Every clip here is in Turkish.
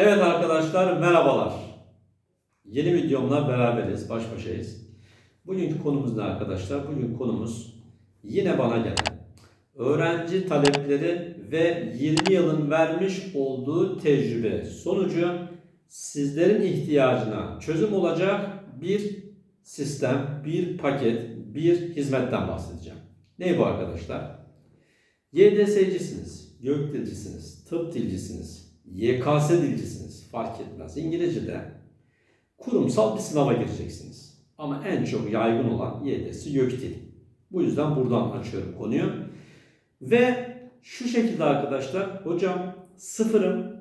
Evet arkadaşlar merhabalar. Yeni videomla beraberiz, baş başayız. Bugünkü konumuz ne arkadaşlar? Bugün konumuz yine bana gelen öğrenci talepleri ve 20 yılın vermiş olduğu tecrübe sonucu sizlerin ihtiyacına çözüm olacak bir sistem, bir paket, bir hizmetten bahsedeceğim. Ne bu arkadaşlar? YDS'cisiniz, gök dilcisiniz, tıp dilcisiniz, YKS dilcisiniz fark etmez. İngilizce'de kurumsal bir sınava gireceksiniz. Ama en çok yaygın olan YDS gök dil. Bu yüzden buradan açıyorum konuyu. Ve şu şekilde arkadaşlar, hocam sıfırım,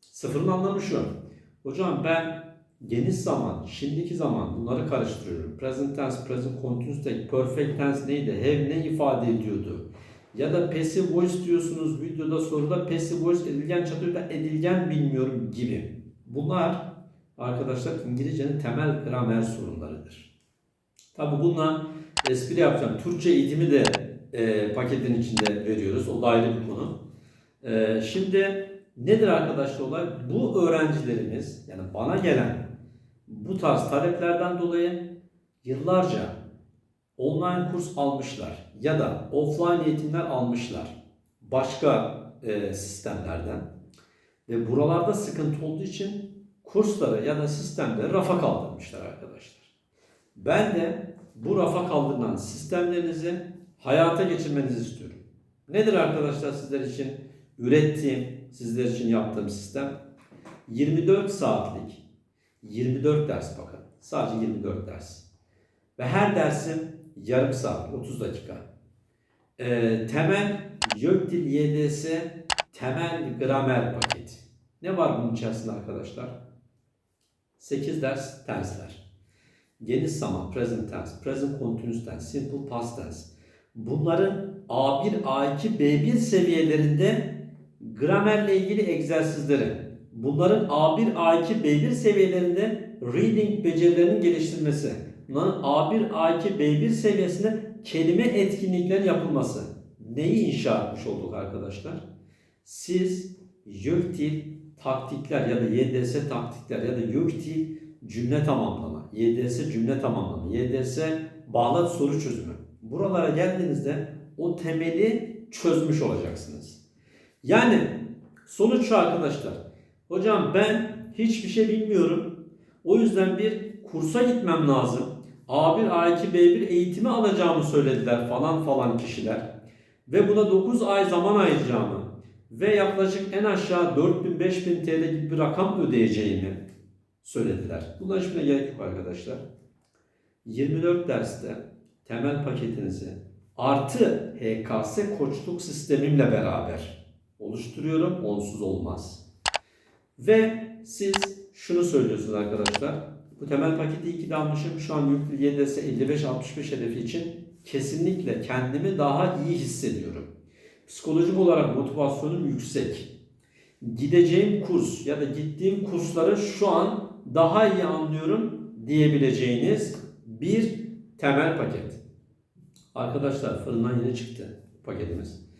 sıfırın anlamı şu. Hocam ben geniş zaman, şimdiki zaman bunları karıştırıyorum. Present tense, present continuous tense, perfect tense neydi? Have ne ifade ediyordu? Ya da passive voice diyorsunuz videoda soruda passive voice edilgen çatıyor da edilgen bilmiyorum gibi. Bunlar arkadaşlar İngilizcenin temel gramer sorunlarıdır. Tabi bununla espri yapacağım. Türkçe eğitimi de e, paketin içinde veriyoruz. O da ayrı bir konu. E, şimdi nedir arkadaşlar olay? Bu öğrencilerimiz yani bana gelen bu tarz taleplerden dolayı yıllarca online kurs almışlar ya da offline eğitimler almışlar başka e, sistemlerden ve buralarda sıkıntı olduğu için kursları ya da sistemleri rafa kaldırmışlar arkadaşlar. Ben de bu rafa kaldırılan sistemlerinizi hayata geçirmenizi istiyorum. Nedir arkadaşlar sizler için ürettiğim, sizler için yaptığım sistem? 24 saatlik, 24 ders bakın. Sadece 24 ders. Ve her dersim yarım saat, 30 dakika. Ee, temel YÖKDİL YDS temel gramer paketi. Ne var bunun içerisinde arkadaşlar? 8 ders tensler. Geniş zaman, present tense, present continuous tense, simple past tense. Bunların A1, A2, B1 seviyelerinde gramerle ilgili egzersizleri. Bunların A1, A2, B1 seviyelerinde reading becerilerinin geliştirilmesi. Bunların A1, A2, B1 seviyesinde kelime etkinliklerin yapılması. Neyi inşa etmiş olduk arkadaşlar? Siz YÖKDİL taktikler ya da YDS taktikler ya da YÖKDİL cümle tamamlama, YDS cümle tamamlama, YDS bağlat soru çözümü. Buralara geldiğinizde o temeli çözmüş olacaksınız. Yani sonuç şu arkadaşlar. Hocam ben hiçbir şey bilmiyorum. O yüzden bir kursa gitmem lazım. A1, A2, B1 eğitimi alacağımı söylediler falan falan kişiler. Ve buna 9 ay zaman ayıracağımı ve yaklaşık en aşağı 4000-5000 TL gibi bir rakam ödeyeceğimi söylediler. Buna hiçbirine gerek yok arkadaşlar. 24 derste temel paketinizi artı HKS koçluk sistemimle beraber oluşturuyorum. Onsuz olmaz. Ve siz şunu söylüyorsunuz arkadaşlar. Bu temel paketi iyi ki de almışım. Şu an yüklü YDS 55-65 hedefi için kesinlikle kendimi daha iyi hissediyorum. Psikolojik olarak motivasyonum yüksek. Gideceğim kurs ya da gittiğim kursları şu an daha iyi anlıyorum diyebileceğiniz bir temel paket. Arkadaşlar fırından yeni çıktı paketimiz.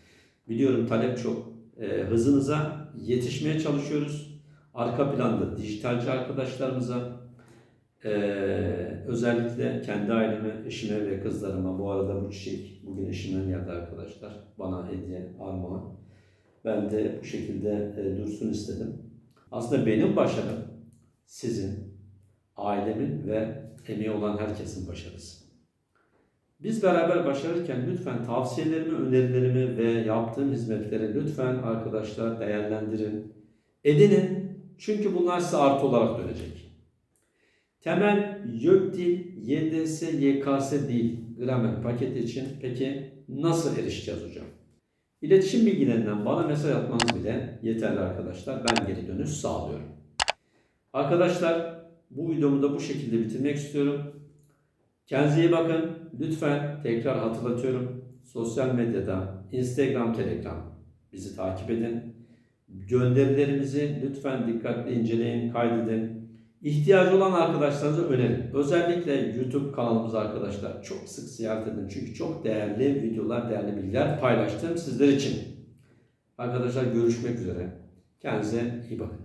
Biliyorum talep çok. Ee, hızınıza yetişmeye çalışıyoruz. Arka planda dijitalci arkadaşlarımıza, ee, özellikle kendi aileme, eşime ve kızlarıma bu arada bu çiçek bugün eşimden geldi arkadaşlar. Bana hediye, armağan. Ben de bu şekilde e, dursun istedim. Aslında benim başarım sizin, ailemin ve emeği olan herkesin başarısı. Biz beraber başarırken lütfen tavsiyelerimi, önerilerimi ve yaptığım hizmetleri lütfen arkadaşlar değerlendirin, edinin. Çünkü bunlar size artı olarak dönecek. Temel YÖK dil, YDS, YKS dil gramer paketi için peki nasıl erişeceğiz hocam? İletişim bilgilerinden bana mesaj atmanız bile yeterli arkadaşlar. Ben geri dönüş sağlıyorum. Arkadaşlar bu videomu da bu şekilde bitirmek istiyorum. Kendinize iyi bakın. Lütfen tekrar hatırlatıyorum. Sosyal medyada Instagram, Telegram bizi takip edin. Gönderilerimizi lütfen dikkatli inceleyin, kaydedin. İhtiyacı olan arkadaşlarınıza önerin. Özellikle YouTube kanalımız arkadaşlar çok sık ziyaret edin. Çünkü çok değerli videolar, değerli bilgiler paylaştım sizler için. Arkadaşlar görüşmek üzere. Kendinize iyi bakın.